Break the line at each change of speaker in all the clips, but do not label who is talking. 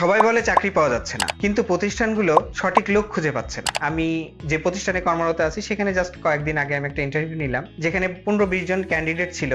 সবাই বলে চাকরি পাওয়া যাচ্ছে না, কিন্তু প্রতিষ্ঠানগুলো সঠিক লোক খুঁজে পাচ্ছে না। আমি যে প্রতিষ্ঠানে কর্মরত আছি, সেখানে জাস্ট কয়েকদিন আগে আমি একটা ইন্টারভিউ নিলাম, যেখানে পনেরো বিশ জন ক্যান্ডিডেট ছিল।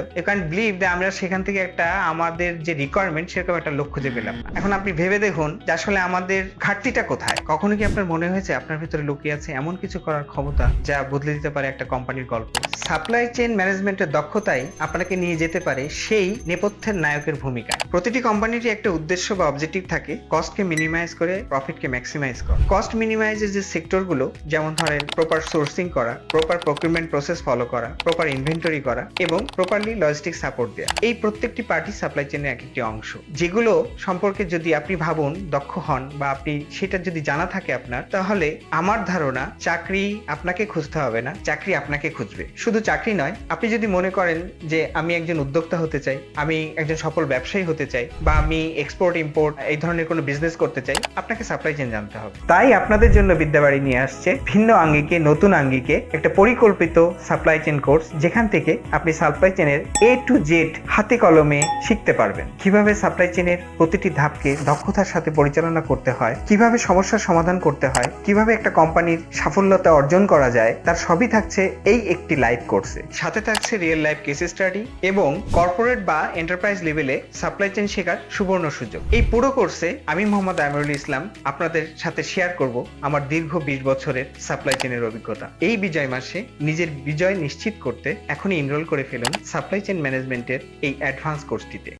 বিলিভ আমরা সেখান থেকে একটা আমাদের যে রিকোয়ারমেন্ট সেরকম একটা লোক খুঁজে পেলাম এখন আপনি ভেবে দেখুন যে আসলে আমাদের ঘাটতিটা কোথায়। কখনো কি আপনার মনে হয়েছে আপনার ভিতরে লুকিয়ে আছে এমন কিছু করার ক্ষমতা যা বদলে দিতে পারে একটা কোম্পানির গল্প? সাপ্লাই চেইন ম্যানেজমেন্টের দক্ষতাই আপনাকে নিয়ে যেতে পারে সেই নেপথ্যের নায়কের ভূমিকা। প্রতিটি কোম্পানিরই একটা উদ্দেশ্য বা অবজেক্টিভ থাকে কস্টকে মিনিমাইজ করে প্রফিটকে ম্যাক্সিমাইজ করা। কস্ট মিনিমাইজের যে সেক্টরগুলো যেমন ধরেন প্রপার সোর্সিং করা প্রপার প্রকিউরমেন্ট প্রসেস ফলো করা প্রপার ইনভেন্টরি করা এবং প্রপারলি লজিস্টিক সাপোর্ট দেওয়া এই প্রত্যেকটি পার্টি সাপ্লাই চেনের এক একটি অংশ। যেগুলো সম্পর্কে যদি আপনি ভাবুন, দক্ষ হন বা আপনি সেটা যদি জানা থাকে আপনার, তাহলে আমার ধারণা চাকরি আপনাকে খুঁজতে হবে না, চাকরি আপনাকে খুঁজবে। শুধু চাকরি নয়, আপনি যদি মনে করেন যে আমি একজন উদ্যোক্তা হতে চাই, আমি একজন সফল ব্যবসায়ী হতে চাই বা আমি এক্সপোর্ট ইম্পোর্ট এই ধরনের কোনো বিজনেস করতে চাই, আপনাকে সাপ্লাই চেন জানতে হবে। তাই আপনাদের জন্য বিদ্যাবাড়ি নিয়ে আসছে ভিন্ন আঙ্গিকে, নতুন আঙ্গিকে একটা পরিকল্পিত সাপ্লাই চেন কোর্স যেখান থেকে আপনি সাপ্লাই চেনের এ টু জেড হাতে কলমে শিখতে পারবেন। কীভাবে সাপ্লাই চেনের প্রতিটি ধাপকে দক্ষতার সাথে পরিচালনা করতে হয়, কীভাবে সমস্যার সমাধান করতে হয়, কীভাবে একটা কোম্পানির সাফল্যতা অর্জন করা যায়, তার সবই থাকছে এই একটি লাইভ কোর্সে সাথে থাকছে রিয়েল লাইফ কেস স্টাডি এবং কর্পোরেট বা এন্টারপ্রাইজ লেভেলে সাপ্লাই চেন শেখার সুবর্ণ সুযোগ। এই পুরো কোর্সে আমি মোহাম্মদ আমিরুল ইসলাম আপনাদের সাথে শেয়ার করব আমার দীর্ঘ বিশ বছরের সাপ্লাই চেনের অভিজ্ঞতা। এই বিজয় মাসে নিজের বিজয় নিশ্চিত করতে এখনই এনরোল করে ফেলুন সাপ্লাই চেন ম্যানেজমেন্টের এই অ্যাডভান্স কোর্সটিতে